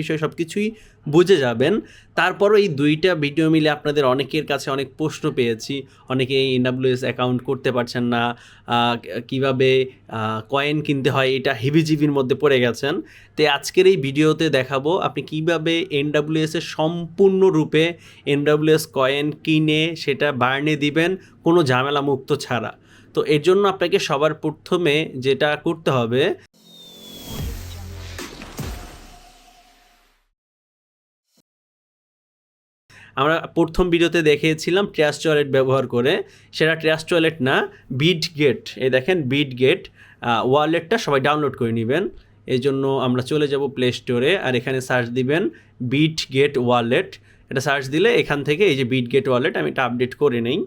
বিষয় সব কিছুই বুঝে যাবেন। তারপরও এই দুইটা ভিডিও মিলে আপনাদের অনেকের কাছে অনেক প্রশ্ন পেয়েছি। অনেকে এনডাব্লিউএস অ্যাকাউন্ট করতে পারছেন না কীভাবে কয়েন কিনতে হয়, এটা হিবিজিবির মধ্যে পড়ে গেছেন। তো আজকের এই ভিডিওতে দেখাবো আপনি কীভাবে এনডাব্লিউএস এর সম্পূর্ণরূপে এনডাব্লিউএস কয়েন কিনে সেটা বার্নে দিবেন, কোনো ঝামেলা মুক্ত ছাড়া। তো এর জন্য আপনাকে সবার প্রথমে যেটা করতে হবে আমরা প্রথম ভিডিওতে দেখিয়েছিলাম ট্র্যাশ টয়লেট ব্যবহার করে, সেটা ট্র্যাশ টয়লেট না, বিড গেট। এই দেখেন, বিড গেট ওয়ালেটটা সবাই ডাউনলোড করে নেবেন। এই জন্য আমরা চলে যাব প্লে স্টোরে, আর এখানে সার্চ দিবেন বিট গেট ওয়ালেট। এটা সার্চ দিলে এখান থেকে এই যে বিট গেট ওয়ালেট, আমি এটা আপডেট করে নেই।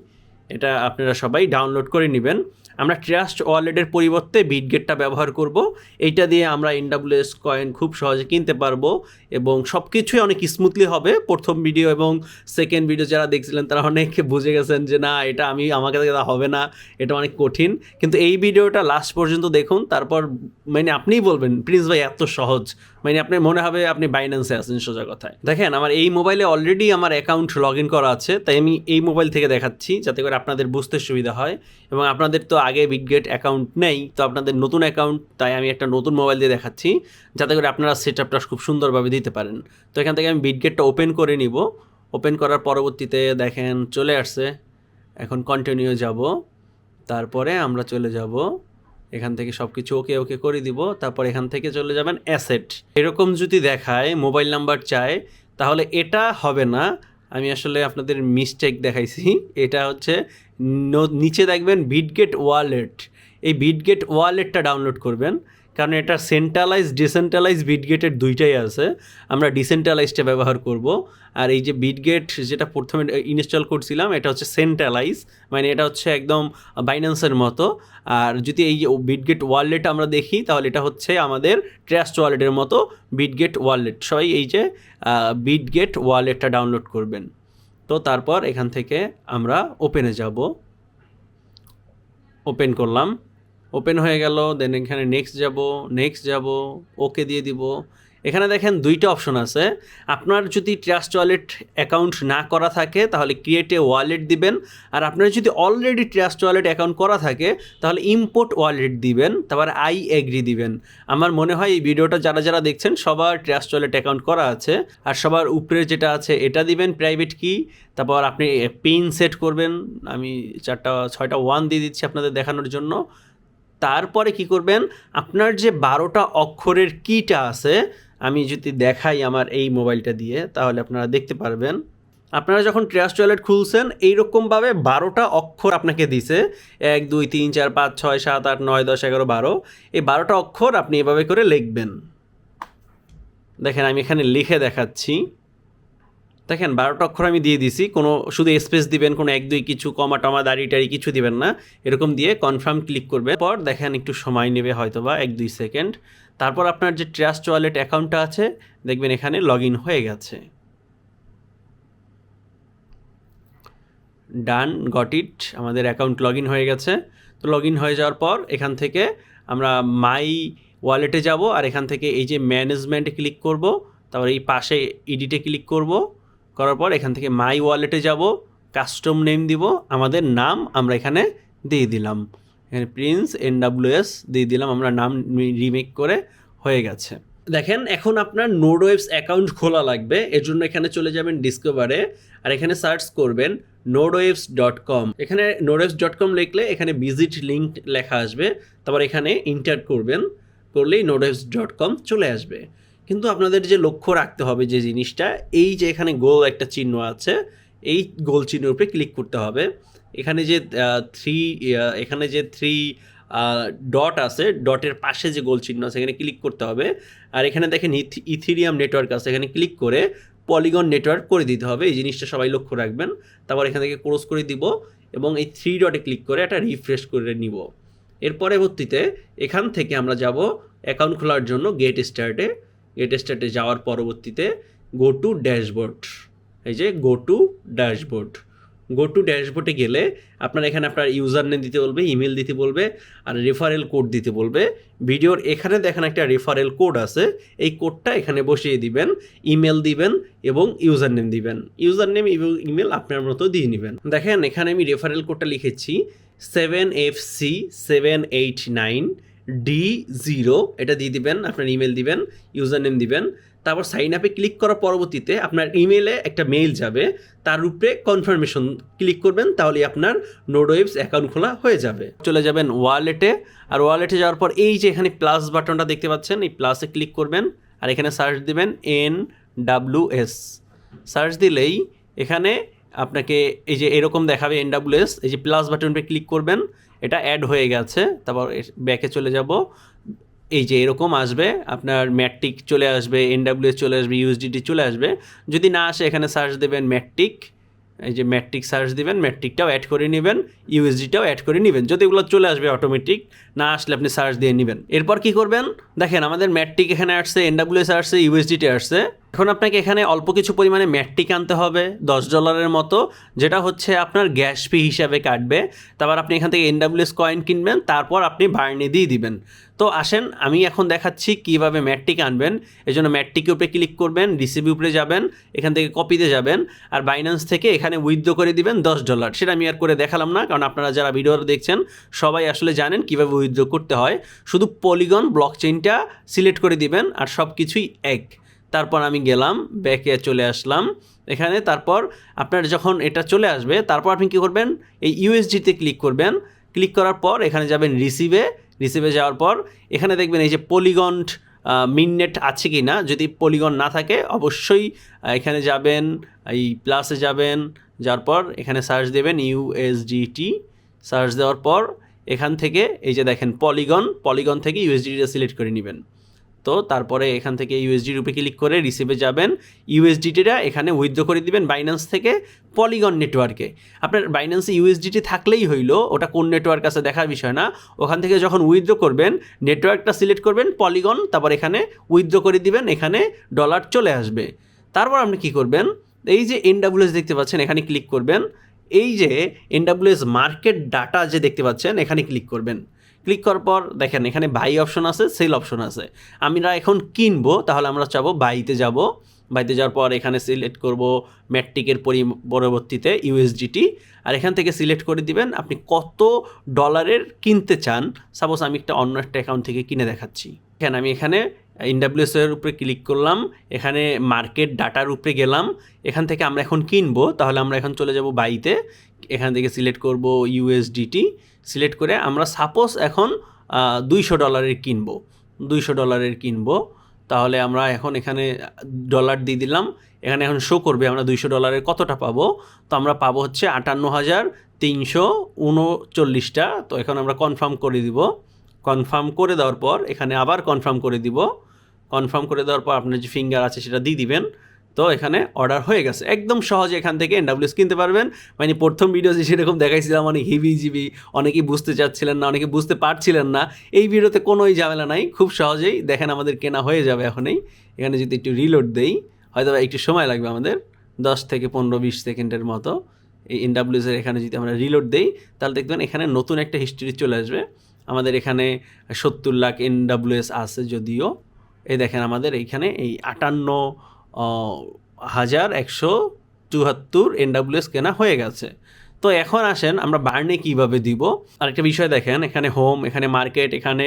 এটা আপনারা সবাই ডাউনলোড করে নেবেন। আমরা ট্রাস্ট ওয়ালেটের পরিবর্তে বিটগেটটা ব্যবহার করব। এইটা দিয়ে আমরা এনডাব্লিউএস কয়েন খুব সহজে কিনতে পারব এবং সব কিছুই অনেক স্মুথলি হবে। প্রথম ভিডিও এবং সেকেন্ড ভিডিও যারা দেখছিলেন তারা অনেকে বুঝে গেছেন যে, না, এটা আমি, আমাকে হবে না। এটা অনেক কঠিন। কিন্তু এই ভিডিওটা লাস্ট পর্যন্ত দেখুন। তারপর মানে আপনিই বলবেন প্রিন্স ভাই, এত সহজ। মানে আপনার মনে হবে আপনি বাইন্যান্সে আছেন সোজা কথায়। দেখেন, আমার এই মোবাইলে অলরেডি আমার অ্যাকাউন্ট লগ ইন করা আছে, তাই আমি এই মোবাইল থেকে দেখাচ্ছি যাতে করে আপনাদের বুঝতে সুবিধা হয় এবং আপনাদের তো আগে বিগগেট অ্যাকাউন্ট নেই, তো আপনাদের নতুন অ্যাকাউন্ট তাই আমি একটা নতুন মোবাইল দিয়ে দেখাচ্ছি যাতে করে আপনারা সেট আপটা খুব সুন্দরভাবে দিতে পারেন। তো এখান থেকে আমি বিটগেটটা ওপেন করে নিব। ওপেন করার পরবর্তীতে দেখেন চলে আসছে। এখন কন্টিনিউ যাব। তারপরে আমরা চলে যাব এখান থেকে সব কিছু ওকে ওকে করে দিব, তারপর এখান থেকে চলে যাবেন অ্যাসেট। এরকম যদি দেখায়, মোবাইল নাম্বার চায়, তাহলে এটা হবে না। আমি আসলে আপনাদের মিস্টেক দেখাইছি। এটা হচ্ছে নিচে দেখবেন বিটগেট ওয়ালেট এই বিটগেট ওয়ালেটটা ডাউনলোড করবেন। কারণ এটা সেন্ট্রালাইজ ডিসেন্ট্রালাইজ বিটগেটের দুইটাই আছে। আমরা ডিসেন্ট্রালাইজটা ব্যবহার করব। আর এই যে বিটগেট যেটা প্রথমে ইনস্টল করছিলাম, এটা হচ্ছে সেন্ট্রালাইজ মানে এটা হচ্ছে একদম বাইন্যান্সের মতো। আর যদি এই যে বিটগেট ওয়ালেট আমরা দেখি, তাহলে এটা হচ্ছে আমাদের ট্রাস্ট ওয়ালেটের মতো বিটগেট ওয়ালেট সবাই এই যে বিটগেট ওয়ালেটটা ডাউনলোড করবেন। তো তারপর এখান থেকে আমরা ওপেনে যাব। ওপেন করলাম। ওপেন হয়ে গেল দেন এখানে নেক্সট যাব নেক্সট যাব ওকে দিয়ে দিব। এখানে দেখেন দুইটা অপশন আছে। আপনার যদি ট্রাস্ট ওয়ালেট অ্যাকাউন্ট না করা থাকে, তাহলে ক্রিয়েট ওয়ালেট দিবেন। আর আপনার যদি অলরেডি ট্রাস্ট ওয়ালেট অ্যাকাউন্ট করা থাকে, তাহলে ইম্পোর্ট ওয়ালেট দিবেন, তারপর আই এগ্রি দিবেন। আমার মনে হয় এই ভিডিওটা যারা যারা দেখছেন, সবার ট্রাস্ট ওয়ালেট অ্যাকাউন্ট করা আছে। আর সবার উপরে যেটা আছে, এটা দিবেন প্রাইভেট কি তারপর আপনি পিন সেট করবেন। আমি চারটা, ছয়টা ওয়ান দিয়ে দিচ্ছি আপনাদের দেখানোর জন্য। তারপরে কি করবেন? আপনার যে বারোটা অক্ষরের কিটা আছে, আমি যদি দেখাই আমার এই মোবাইলটা দিয়ে, তাহলে আপনারা দেখতে পারবেন। আপনারা যখন ট্রাস্ট ওয়ালেট খুলছেন, এইরকমভাবে বারোটা অক্ষর আপনাকে দিছে। এক, দুই, তিন, চার, পাঁচ, ছয়, সাত, আট, নয়, দশ, এগারো, বারো। এই বারোটা অক্ষর আপনি এভাবে করে লিখবেন। দেখেন, আমি এখানে লিখে দেখাচ্ছি। দেখেন, বারোটা অক্ষর আমি দিয়ে দিছি, কোনো শুধু স্পেস দিবেন, কোনো এক, দুই কিছু, কমা, টমা, দাড়ি, টাড়ি কিছু দিবেন না। এরকম দিয়ে কনফার্ম ক্লিক করবে পর দেখেন, একটু সময় নেবে হয়তো বা এক, দুই সেকেন্ড তারপর আপনার যে ট্রাস্ট ওয়ালেট অ্যাকাউন্টটা আছে, দেখবেন এখানে লগ ইন হয়ে গেছে। ডান গট ইট আমাদের অ্যাকাউন্ট লগ ইন হয়ে গেছে। তো লগ ইন হয়ে যাওয়ার পর এখান থেকে আমরা মাই ওয়ালেটে যাব, আর এখান থেকে এই যে ম্যানেজমেন্টে ক্লিক করব, তারপর এই পাশে ইডিটে ক্লিক করব। করার পর এখান থেকে মাই ওয়ালেটে যাব কাস্টম নেম দিব, আমাদের নাম আমরা এখানে দিয়ে দিলাম। এখানে প্রিন্স এন এস দিয়ে দিলাম, আমরা নাম রিমেক করে হয়ে গেছে। দেখেন, এখন আপনার নোড ওয়েবস অ্যাকাউন্ট খোলা লাগবে, এর জন্য এখানে চলে যাবেন ডিসকভারে আর এখানে সার্চ করবেন নোডওয়েভস ডট কম এখানে নোডওয়েভস ডট কম লিখলে এখানে ভিজিট লিঙ্ক লেখা আসবে, তারপর এখানে ইন্টার করবেন, করলেই নোডওয়েভস ডট কম চলে আসবে। কিন্তু আপনাদের যে লক্ষ্য রাখতে হবে যে জিনিসটা, এই যে এখানে গোল একটা চিহ্ন আছে, এই গোল চিহ্নের উপরে ক্লিক করতে হবে। এখানে যে থ্রি এখানে যে থ্রি ডট আছে ডটের পাশে যে গোল চিহ্ন আছে, এখানে ক্লিক করতে হবে। আর এখানে দেখেন ইথিরিয়াম নেটওয়ার্ক আছে, এখানে ক্লিক করে পলিগন নেটওয়ার্ক করে দিতে হবে। এই জিনিসটা সবাই লক্ষ্য রাখবেন। তারপর এখান থেকে ক্লোজ করে দিব এবং এই থ্রি ডটে ক্লিক করে একটা রিফ্রেশ করে নিব। এর পরবর্তীতে এখান থেকে আমরা যাব অ্যাকাউন্ট খোলার জন্য গেট স্টার্টে গেট স্টার্টে যাওয়ার পরবর্তীতে গো টু ড্যাশবোর্ড এই যে go to dashboard go to ড্যাশবোর্ডে গেলে আপনার এখানে আপনার ইউজার নেম দিতে বলবে ইমেল দিতে বলবে, আর রেফারেল কোড দিতে বলবে। ভিডিওর এখানে দেখেন একটা রেফারেল কোড আছে। এই কোডটা এখানে বসিয়ে দিবেন ইমেল দিবেন এবং ইউজার নেম দিবেন। ইউজার নেম এবং ইমেল আপনার মতো দিয়ে নেবেন। দেখেন এখানে আমি রেফারেল কোডটা লিখেছি seven F C seven eight nine D zero এটা দিয়ে দিবেন, আপনার ইমেল দিবেন ইউজার নেম দিবেন, তারপর সাইন আপে ক্লিক করার পরবর্তীতে আপনার ইমেলে একটা মেইল যাবে, তার উপরে কনফার্মেশন ক্লিক করবেন তাহলে আপনার নোডওয়েবস অ্যাকাউন্ট খোলা হয়ে যাবে। চলে যাবেন ওয়ালেটে আর ওয়ালেটে যাওয়ার পর এই যে এখানে প্লাস বাটনটা দেখতে পাচ্ছেন, এই প্লাসে ক্লিক করবেন, আর এখানে সার্চ দিবেন এন ডাব্লু এস সার্চ দিলেই এখানে আপনাকে এই যে এরকম দেখাবে এন ডাব্লু এস এই যে প্লাস বাটনটা ক্লিক করবেন, এটা অ্যাড হয়ে গেছে, তারপর ব্যাকে চলে যাব। এই যে এরকম আসবে, আপনার ম্যাট্রিক চলে আসবে, এনডাব্লিউএস চলে আসবে ইউএসডিটি চলে আসবে। যদি না আসে, এখানে সার্চ দেবেন ম্যাট্রিক এই যে ম্যাট্রিক সার্চ দিবেন ম্যাট্রিকটাও অ্যাড করে নেবেন ইউএসডিটাও অ্যাড করে নেবেন। যদি এগুলো চলে আসবে অটোমেটিক না আসলে আপনি সার্চ দিয়ে নেবেন। এরপর কি করবেন? দেখেন, আমাদের ম্যাট্রিক এখানে আসছে, এনডাব্লিউএস আসছে ইউএসডিটি আসছে। এখন আপনাকে এখানে অল্প কিছু পরিমাণে ম্যাট্রিক আনতে হবে, দশ ডলারের মতো, যেটা হচ্ছে আপনার গ্যাস ফি হিসাবে কাটবে। তারপর আপনি এখান থেকে এনডাব্লিউএস কয়েন কিনবেন, তারপর আপনি বার্নি দিয়ে দিবেন। তো আসেন, আমি এখন দেখাচ্ছি কীভাবে ম্যাট্রিক আনবেন। এই জন্য ম্যাট্রিকের উপরে ক্লিক করবেন রিসিভি উপরে যাবেন, এখান থেকে কপিতে যাবেন, আর বাইন্যান্স থেকে এখানে উইথড্র করে দিবেন দশ ডলার। সেটা আমি আর করে দেখালাম না, কারণ আপনারা যারা ভিডিও দেখছেন, সবাই আসলে জানেন কীভাবে উইথড্র করতে হয়। শুধু পলিগন ব্লক চেইনটা সিলেক্ট করে দিবেন আর সব কিছুই এক। তারপর আমি গেলাম, ব্যাকে চলে আসলাম। এখানে তারপর আপনার যখন এটা চলে আসবে, তারপর আপনি কী করবেন? এই ইউএসডিতে ক্লিক করবেন। ক্লিক করার পর এখানে যাবেন রিসিভে রিসিভে যাওয়ার পর এখানে দেখবেন এই যে পলিগন মিননেট আছে কি না যদি পলিগন না থাকে, অবশ্যই এখানে যাবেন, এই প্লাসে যাবেন। যাওয়ার পর এখানে সার্চ দেবেন ইউএসডিটি সার্চ দেওয়ার পর এখান থেকে এই যে দেখেন পলিগন পলিগন থেকে ইউএসডিটা সিলেক্ট করে নেবেন। তো তারপরে এখান থেকে ইউএসডি রূপে ক্লিক করে রিসিভে যাবেন। ইউএসডিটিটা এখানে উইথড্র করে দিবেন বাইন্যান্স থেকে পলিগন নেটওয়ার্কে আপনার বাইন্যান্সে ইউএসডিটি থাকলেই হইল, ওটা কোন নেটওয়ার্ক আছে দেখার বিষয় না। ওখান থেকে যখন উইথড্র করবেন নেটওয়ার্কটা সিলেক্ট করবেন, পলিগন, তারপর এখানে উইথড্র করে দিবেন, এখানে ডলার চলে আসবে। তারপর আপনি কি করবেন? এই যে এনডাব্লিউএস দেখতে পাচ্ছেন, এখানে ক্লিক করবেন। এই যে এনডাব্লিউএস মার্কেট ডাটা যে দেখতে পাচ্ছেন, এখানে ক্লিক করবেন। ক্লিক করার পর দেখেন, এখানে বাই অপশন আছে সেল অপশন আছে। আমরা এখন কিনবো, তাহলে আমরা চাবো বাইতে যাব। বাইতে যাওয়ার পর এখানে সিলেক্ট করব ম্যাট্রিকের পরি, পরবর্তীতে ইউএসডিটি আর এখান থেকে সিলেক্ট করে দিবেন, আপনি কত ডলারের কিনতে চান। সাপোজ আমি একটা অন্য একটা অ্যাকাউন্ট থেকে কিনে দেখাচ্ছি। এখানে আমি এখানে ইনডাব্লিউএস এর উপরে ক্লিক করলাম, এখানে মার্কেট ডাটার উপরে গেলাম, এখান থেকে আমরা এখন কিনবো, তাহলে আমরা এখন চলে যাব বাইতে এখান থেকে সিলেক্ট করব ইউএসডিটি সিলেক্ট করে আমরা সাপোজ এখন দুইশো ডলারের কিনবো, দুইশো ডলারের কিনবো, তাহলে আমরা এখন এখানে ডলার দিয়ে দিলাম, এখানে এখন শো করবে আমরা দুইশো ডলারের কতটা পাবো, তো আমরা পাবো হচ্ছে আটান্ন হাজার তিনশো উনচল্লিশটা, তো এখন আমরা কনফার্ম করে দিব কনফার্ম করে দেওয়ার পর এখানে আবার কনফার্ম করে দিব কনফার্ম করে দেওয়ার পর আপনার যে ফিঙ্গার আছে সেটা দিয়ে দিবেন। তো এখানে অর্ডার হয়ে গেছে। একদম সহজে এখান থেকে এনডাব্লিউএস কিনতে পারবেন। মানে প্রথম ভিডিও যে সেরকম দেখাইছিলাম, অনেক হিবি জিবি অনেকেই বুঝতে চাচ্ছিলেন না, অনেকে বুঝতে পারছিলেন না। এই ভিডিওতে কোনোই ঝামেলা নাই। খুব সহজেই দেখেন আমাদের কেনা হয়ে যাবে এখনই। এখানে যদি একটু রিলোড দেই হয়তো একটু সময় লাগবে আমাদের। দশ থেকে পনেরো বিশ সেকেন্ডের মতো। এই এনডাব্লিউএসের এখানে যদি আমরা রিলোড দেই, তাহলে দেখবেন এখানে নতুন একটা হিস্ট্রি চলে আসবে। আমাদের এখানে সত্তর লাখ এনডাব্লিউএস আছে যদিও। এই দেখেন আমাদের এইখানে এই আটান্ন হাজার একশো চুয়াত্তর এনডাব্লিউএস কেনা হয়ে গেছে। তো এখন আসেন আমরা বার্নে কীভাবে দিব? আরেকটা বিষয় দেখেন, এখানে হোম, এখানে মার্কেট, এখানে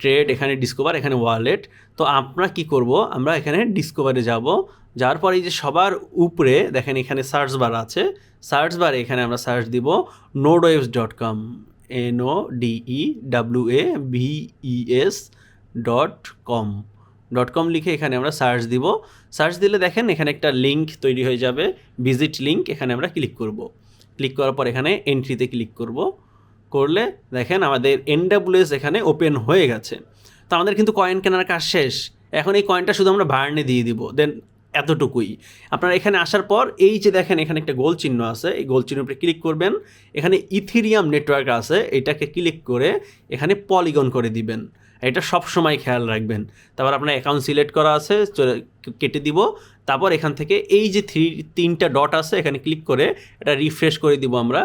ট্রেড, এখানে ডিসকভার, এখানে ওয়ালেট। তো আমরা কি করব? আমরা এখানে ডিসকভারে যাব। যার পরে যে সবার উপরে দেখেন এখানে সার্চ বার আছে। সার্চ বার এখানে আমরা সার্চ দিব Nodewaves dot com N O D E W A V E S dot com dot com লিখে এখানে আমরা সার্চ দিব। সার্চ দিলে দেখেন এখানে একটা লিঙ্ক তৈরি হয়ে যাবে ভিজিট লিঙ্ক এখানে আমরা ক্লিক করব। ক্লিক করার পর এখানে এন্ট্রিতে ক্লিক করব। করলে দেখেন আমাদের এনডাব্লিউএস এখানে ওপেন হয়ে গেছে। তো আমাদের কিন্তু কয়েন কেনার কাজ শেষ। এখন এই কয়েনটা শুধু আমরা বার্নে দিয়ে দিব, দেন এতটুকুই। আপনারা এখানে আসার পর এই যে দেখেন এখানে একটা গোল চিহ্ন আছে, এই গোল চিহ্ন উপরে ক্লিক করবেন। এখানে ইথিরিয়াম নেটওয়ার্ক আছে, এটাকে ক্লিক করে এখানে পলিগন করে দিবেন। এটা সব সময় খেয়াল রাখবেন। তারপর আপনার অ্যাকাউন্ট সিলেক্ট করা আছে কেটে দিব। তারপর এখান থেকে এই যে থ্রি তিনটা ডট আছে, এখানে ক্লিক করে এটা রিফ্রেশ করে দিব আমরা।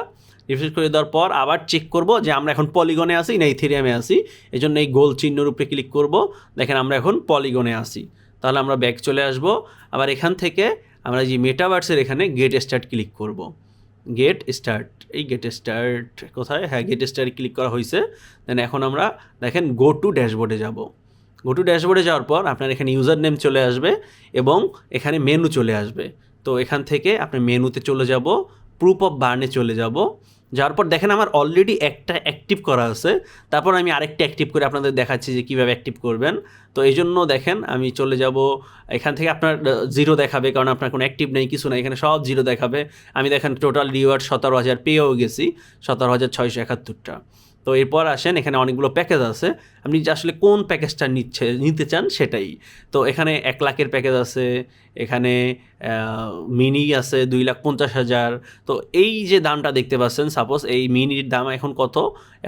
রিফ্রেশ করে দেওয়ার পর আবার চেক করব যে আমরা এখন পলিগনে আসি না ইথেরিয়ামে আসি এই জন্য এই গোল চিহ্নর উপরে ক্লিক করব। দেখেন আমরা এখন পলিগনে আসি তাহলে আমরা ব্যাক চলে আসব। আবার এখান থেকে আমরা যে মেটাভার্সের এখানে গেট স্টার্ট ক্লিক করব। গেট স্টার্ট এই গেট স্টার্ট কোথায়? হ্যাঁ গেট স্টার্ট ক্লিক করা হয়েছে। দেন এখন আমরা দেখেন গো টু ড্যাশবোর্ডে যাব। গো টু ড্যাশবোর্ডে যাওয়ার পর আপনার এখানে ইউজার নেম চলে আসবে এবং এখানে মেনু চলে আসবে। তো এখান থেকে আপনি মেনুতে চলে যাব প্রুফ অফ বার্নে চলে যাব। যাওয়ার পর দেখেন আমার অলরেডি একটা অ্যাক্টিভ করা আছে। তারপর আমি আরেকটা অ্যাক্টিভ করে আপনাদের দেখাচ্ছি যে কীভাবে অ্যাক্টিভ করবেন। তো এই জন্য দেখেন আমি চলে যাব, এখান থেকে আপনার জিরো দেখাবে, কারণ আপনার কোনো অ্যাক্টিভ নেই, কিছু নেই, এখানে সব জিরো দেখাবে। আমি দেখেন টোটাল রিওয়ার্ড সতেরো হাজার পেয়েও গেছি, সতেরো হাজার ছয়শো একাত্তরটা। তো এরপর আসেন, এখানে অনেকগুলো প্যাকেজ আছে। আপনি আসলে কোন প্যাকেজটা নিচ্ছে, নিতে চান সেটাই। তো এখানে এক লাখের প্যাকেজ আছে, এখানে মিনি আছে দুই লাখ পঞ্চাশ হাজার। তো এই যে দামটা দেখতে পাচ্ছেন সাপোজ এই মিনির দাম এখন কত?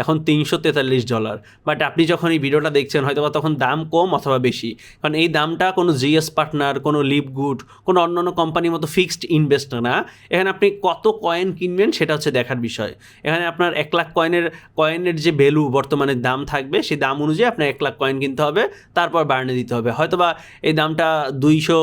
এখন তিনশো তেতাল্লিশ ডলার। বাট আপনি যখন এই ভিডিওটা দেখছেন হয়তো বা তখন দাম কম অথবা বেশি। কারণ এই দামটা কোনো জিএস পার্টনার, কোনো লিপগুড কোনো অন্যান্য কোম্পানির মতো ফিক্সড ইনভেস্ট না। এখানে আপনি কত কয়েন কিনবেন সেটা হচ্ছে দেখার বিষয়। এখানে আপনার এক লাখ কয়েনের কয়েনের যে ভ্যালু বর্তমানে দাম থাকবে, সেই দাম অনুযায়ী আপনার এক লাখ কয়েন কিনতে হবে, তারপর বাড়নে দিতে হবে। হয়তোবা এই দামটা দুইশো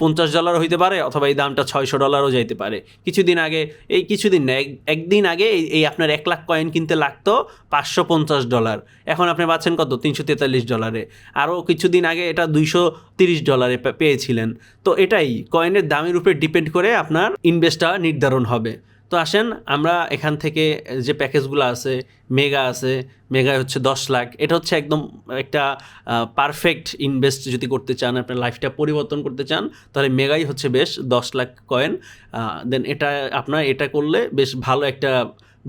পঞ্চাশ ডলার হইতে পারে, অথবা এই দামটা ছয়শো ডলারও যাইতে পারে। কিছুদিন আগে, এই কিছুদিন না, এক, একদিন আগে এই আপনার এক লাখ কয়েন কিনতে লাগতো পাঁচশো পঞ্চাশ ডলার এখন আপনি পাচ্ছেন কত? তিনশো তেতাল্লিশ ডলারে আরও কিছুদিন আগে এটা দুইশো তিরিশ ডলারে পেয়েছিলেন। তো এটাই কয়েনের দামের উপরে ডিপেন্ড করে আপনার ইনভেস্টটা নির্ধারণ হবে। তো আসেন, আমরা এখান থেকে যে প্যাকেজগুলো আছে, মেগা আছে, মেগায় হচ্ছে দশ লাখ, এটা হচ্ছে একদম একটা পারফেক্ট ইনভেস্ট যদি করতে চান, আপনার লাইফটা পরিবর্তন করতে চান, তাহলে মেগাই হচ্ছে বেশ দশ লাখ কয়েন দেন এটা আপনার এটা করলে বেশ ভালো একটা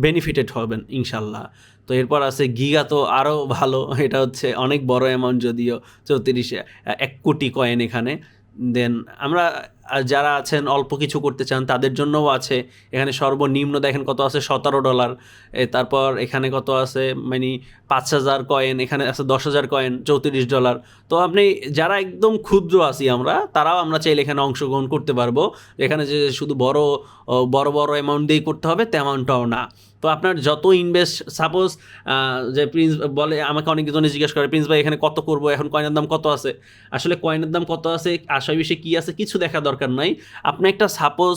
বেনিফিটেড হবেন, ইনশাল্লাহ। তো এরপর আছে গিগা তো আরও ভালো, এটা হচ্ছে অনেক বড় অ্যামাউন্ট যদিও, চৌত্রিশ এক কোটি কয়েন এখানে। দেন আমরা যারা আছেন, অল্প কিছু করতে চান, তাদের জন্যও আছে। এখানে সর্বনিম্ন দেখেন কত আছে? সতেরো ডলার। এ, তারপর এখানে কত আছে? মানে পাঁচ হাজার কয়েন, এখানে আছে দশ হাজার কয়েন, চৌত্রিশ ডলার। তো আপনি, যারা একদম ক্ষুদ্র আছি আমরা, তারাও আমরা চাইলে এখানে অংশগ্রহণ করতে পারব। এখানে যে শুধু বড় বড় বড় অ্যামাউন্ট দিয়েই করতে হবে, তেমনটাও না। তো আপনার যত ইনভেস্ট সাপোজ যে প্রিন্স বলে, আমাকে অনেক জনে জিজ্ঞেস করে প্রিন্স ভাই, এখানে কত করব? এখন কয়েনের দাম কত আছে? আসলে কয়েনের দাম কত আছে আশা বিষয়ে কী আছে, কিছু দেখা দরকার নাই। আপনি একটা সাপোজ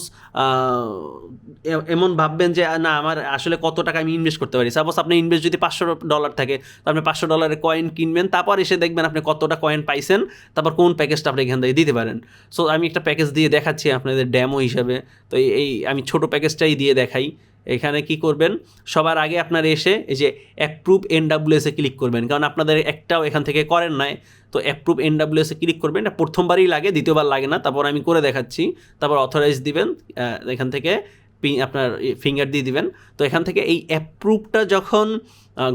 এমন ভাববেন যে, না, আমার আসলে কত টাকা আমি ইনভেস্ট করতে পারি? সাপোজ আপনি ইনভেস্ট যদি পাঁচশো ডলার থাকে, তো আপনি পাঁচশো ডলারের কয়েন কিনবেন, তারপর এসে দেখবেন আপনি কতটা কয়েন পাইছেন, তারপর কোন প্যাকেজটা আপনি এখান থেকে দিতে পারেন। সো আমি একটা প্যাকেজ দিয়ে দেখাচ্ছি আপনাদের ড্যামো হিসাবে। তো এই আমি ছোট প্যাকেজটাই দিয়ে দেখাই। এখানে কি করবেন? সবার আগে আপনার এসে এই যে অ্যাপ্রুভ এনডাব্লিউএসে ক্লিক করবেন। কারণ আপনাদের একটাও এখান থেকে করেন নাই। তো অ্যাপ্রুভ এনডাব্লিউএসে ক্লিক করবেন। এটা প্রথমবারই লাগে, দ্বিতীয়বার লাগে না। তারপর আমি করে দেখাচ্ছি। তারপর অথরাইজ দিবেন। এখান থেকে পি- আপনার ফিঙ্গার দিয়ে দিবেন। তো এখান থেকে এই অ্যাপ্রুভটা যখন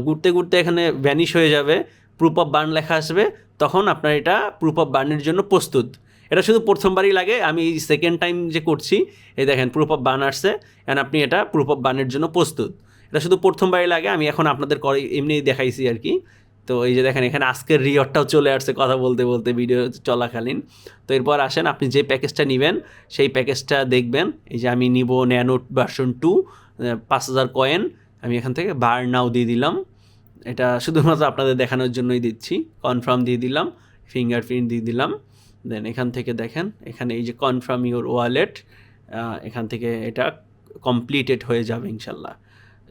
ঘুরতে ঘুরতে এখানে ভ্যানিশ হয়ে যাবে প্রুফ অফ বার্ন লেখা আসবে, তখন আপনার এটা প্রুফ অফ বার্নের জন্য প্রস্তুত। এটা শুধু প্রথমবারই লাগে, আমি সেকেন্ড টাইম যে করছি, এই দেখেন প্রুফ অফ বার্ন আসছে অ্যান্ড আপনি এটা প্রুফ অফ বার্নের জন্য প্রস্তুত। এটা শুধু প্রথমবারই লাগে, আমি এখন আপনাদের করে এমনি দেখাইছি আর কি। তো এই যে দেখেন, এখানে আজকের রিওয়ার্ডটাও চলে আসছে কথা বলতে বলতে ভিডিও চলাকালীন। তো এরপর আসেন, আপনি যে প্যাকেজটা নেবেন, সেই প্যাকেজটা দেখবেন। এই যে আমি নিব ন্যানো ভার্সন টু পাঁচ হাজার কয়েন আমি এখান থেকে বার নাও দিয়ে দিলাম। এটা শুধুমাত্র আপনাদের দেখানোর জন্যই দিচ্ছি কনফার্ম দিয়ে দিলাম ফিঙ্গারপ্রিন্ট দিয়ে দিলাম। দেন এখান থেকে দেখেন, এখানে এই যে কনফার্ম ইউর ওয়ালেট এখান থেকে এটা কমপ্লিটেড হয়ে যাবে ইনশাল্লাহ।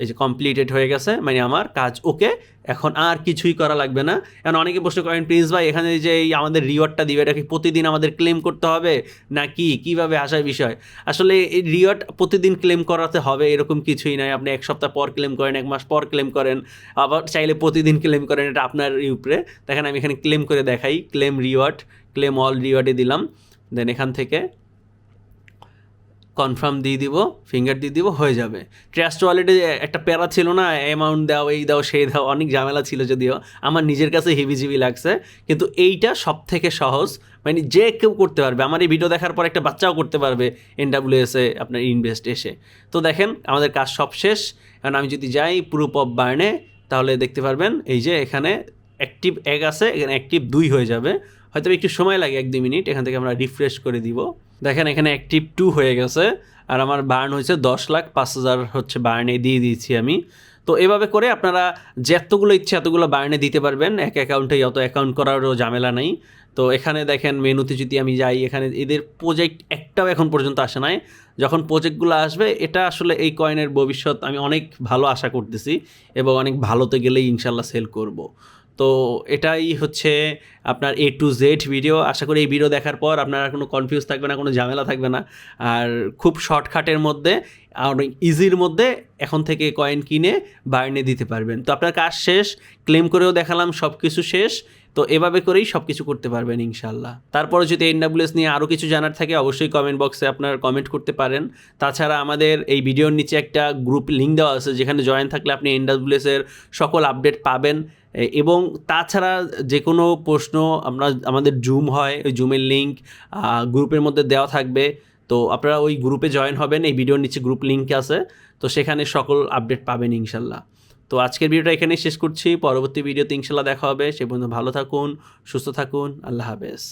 এই যে কমপ্লিটেড হয়ে গেছে মানে আমার কাজ ওকে, এখন আর কিছুই করা লাগবে না। এখন অনেকে প্রশ্ন করেন, প্রিন্স ভাই, এখানে যে এই আমাদের রিওয়ার্ডটা দিবে, এটা কি প্রতিদিন আমাদের ক্লেম করতে হবে? না কি কীভাবে আসার বিষয়? আসলে এই রিওয়ার্ড প্রতিদিন ক্লেম করাতে হবে, এরকম কিছুই নয় আপনি এক সপ্তাহ পর ক্লেম করেন, এক মাস পর ক্লেম করেন, আবার চাইলে প্রতিদিন ক্লেম করেন, এটা আপনার উপরে। দেখেন আমি এখানে ক্লেম করে দেখাই ক্লেম রিওয়ার্ড ক্লেম অল রিওয়ার্ডে দিলাম দেন এখান থেকে কনফার্ম দিয়ে দিব ফিঙ্গার দিয়ে দিব, হয়ে যাবে। ট্রাস্ট ওয়ালেটে একটা প্যারা ছিল না অ্যামাউন্ট দাও, এই দাও, সেই দাও, অনেক ঝামেলা ছিল যদিও, আমার নিজের কাছে হেভিজিবি লাগছে, কিন্তু এইটা সব থেকে সহজ মানে যে কেউ করতে পারবে, আমার এই ভিডিও দেখার পর একটা বাচ্চাও করতে পারবে এনডাব্লিউএসে আপনার ইনভেস্ট এসে। তো দেখেন, আমাদের কাজ সব শেষ কারণ আমি যদি যাই প্রুফ অফ বার্নে তাহলে দেখতে পারবেন, এই যে এখানে অ্যাক্টিভ এক আছে, এখানে অ্যাক্টিভ দুই হয়ে যাবে হয়তো একটু সময় লাগে, এক দুই মিনিট, এখান থেকে আমরা রিফ্রেশ করে দিব। দেখেন এখানে অ্যাক্টিভ টু হয়ে গেছে, আর আমার বার্ন হয়েছে দশ লাখ পাঁচ হাজার হচ্ছে বার্নে দিয়ে দিয়েছি আমি। তো এভাবে করে আপনারা যতগুলো ইচ্ছে, এতগুলো বার্নে দিতে পারবেন, এক অ্যাকাউন্টে অত অ্যাকাউন্ট করারও ঝামেলা নেই। তো এখানে দেখেন মেনুতে যদি আমি যাই, এখানে এদের প্রজেক্ট একটাও এখন পর্যন্ত আসে নাই। যখন প্রজেক্টগুলো আসবে, এটা আসলে এই কয়েনের ভবিষ্যৎ আমি অনেক ভালো আশা করতেছি, এবং অনেক ভালোতে গেলেই ইনশাল্লাহ সেল করব। তো এটাই হচ্ছে আপনার এ টু জেড ভিডিও আশা করি এই ভিডিও দেখার পর আপনার কোনো কনফিউজ থাকবে না, কোনো ঝামেলা থাকবে না। আর খুব শর্টকাটের মধ্যে, আর ইজির মধ্যে এখন থেকে কয়েন কিনে বার্নে দিতে পারবেন। তো আপনার কাজ শেষ ক্লেম করেও দেখালাম সব কিছু শেষ। তো এভাবে করেই সব কিছু করতে পারবেন ইনশাল্লাহ তারপরে যদি এনডাব্লিউএস নিয়ে আরও কিছু জানার থাকে, অবশ্যই কমেন্ট বক্সে আপনার কমেন্ট করতে পারেন। তাছাড়া আমাদের এই ভিডিওর নিচে একটা গ্রুপ লিঙ্ক দেওয়া আছে, যেখানে জয়েন থাকলে আপনি এনডাব্লিউএস এর সকল আপডেট পাবেন। এবং তাছাড়া যে কোনো প্রশ্ন আমরা, আমাদের জুম হয়, ওই জুমের লিঙ্ক গ্রুপের মধ্যে দেওয়া থাকবে। তো আপনারা ওই গ্রুপে জয়েন হবেন, এই ভিডিওর নিচে গ্রুপ লিঙ্ক আছে। তো সেখানে সকল আপডেট পাবেন ইনশাল্লাহ তো আজকের ভিডিওটা এখানেই শেষ করছি। পরবর্তী ভিডিও ইনশাল্লাহ দেখা হবে। সে পর্যন্ত ভালো থাকুন, সুস্থ থাকুন। আল্লাহ হাফেজ।